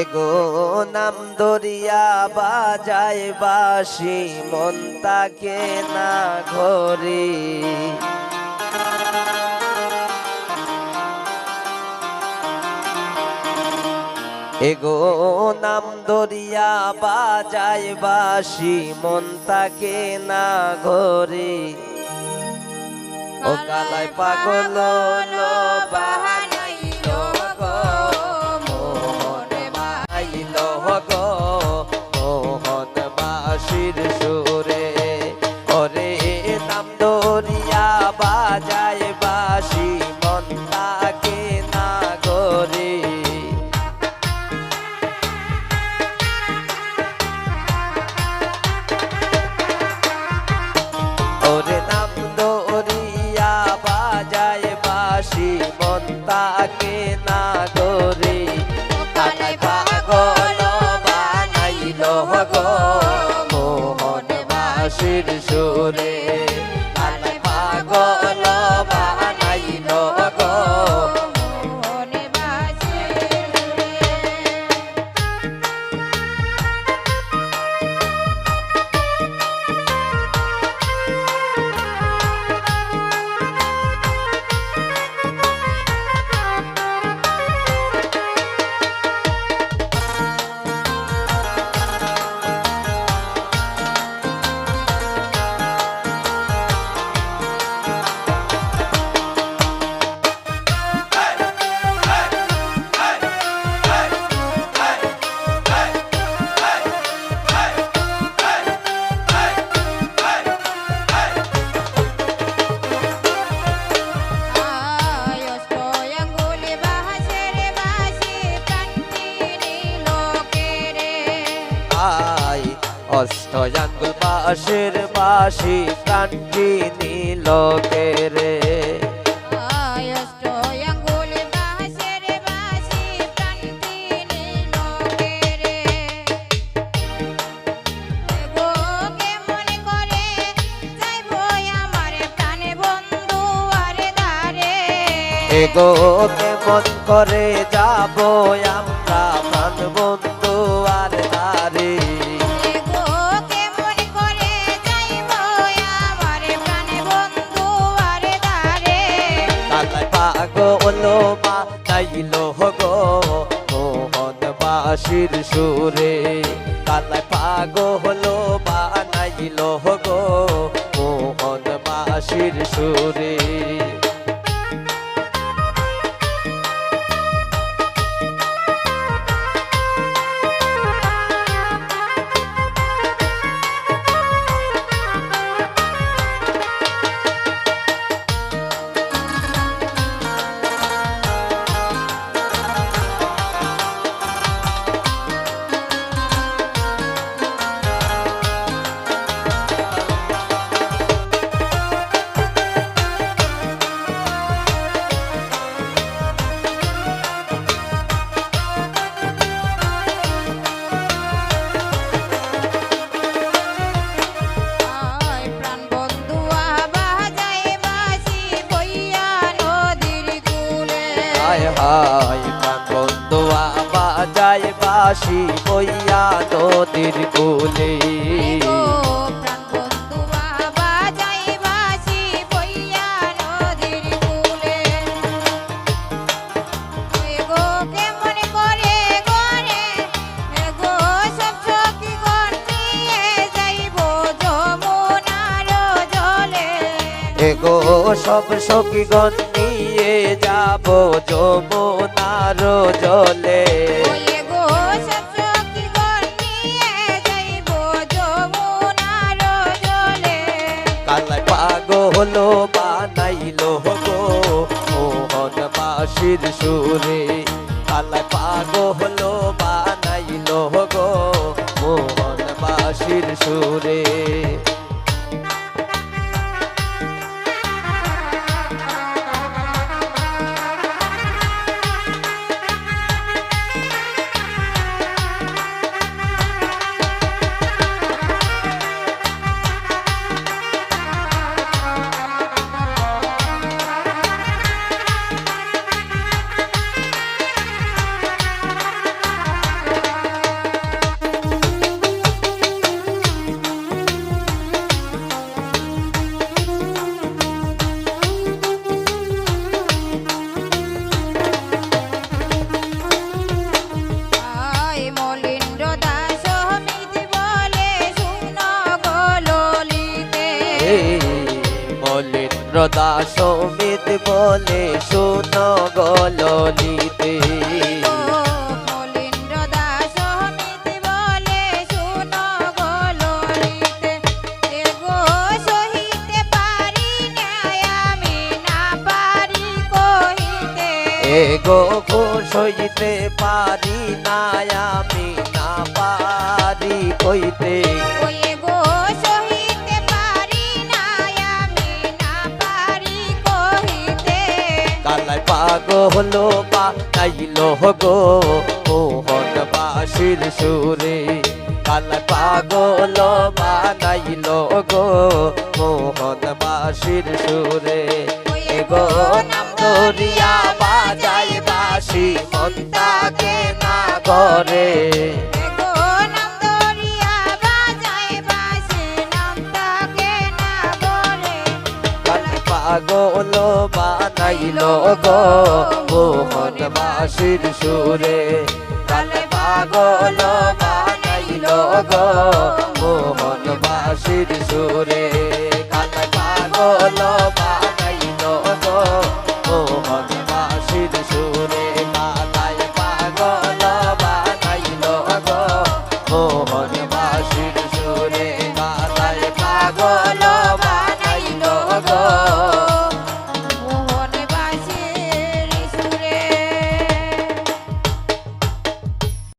এগো নাম দরিয়া বাজায় বাসি, মন তাকে না ঘরে। এগো নাম দরিয়া বাজায় বাসি, মন তাকে না ঘরে। ও কালায় পাগল, লো বাসির সুরে অষ্টয়াঙ্গুল বাসের বাসি কান্টি নীল রে? আয়স্তয়াঙ্গুলি বাহাসের বাসি কান্তিনি লোকেরে গো কেমন করে যাইবো আমার বন্ধু আরে দারে এগো কেমন করে যাব আমরা প্রাণ বন্ধু আর মা নাইল গো মোহন বাসির সুরে। কালাই পাগল মা নাইল গো মোহন বাসির সুরে। বাজায় বাসি বইয়া নদীর কুলে। গো সব সখীগণ নিয়ে যাব যমুনার জলে। সুরে। পাগ পাগল বানাইল গো মোহন বাসির সুরে। দাস সমিত বলে শুনো গলিতে গো সইতে পারি না আমি না পারি কইতে পাগল বা নাইলো গো মোহন বাসির সুরে। কালাই পাগল বা নাইলো গো মোহন বাসির সুরে এগো নাম ধরিয়া বাজাই বাসি মন্তাকে না করে। পাগল বানাইলো গো মোহন বাসির সুরে। কালাই পাগল বানাইলো গো মোহন বাসির সুরে। কালাই পাগল বানাইলো গো মোহন বাসির সুরে। কালাই পাগল বানাইলো গো মোহন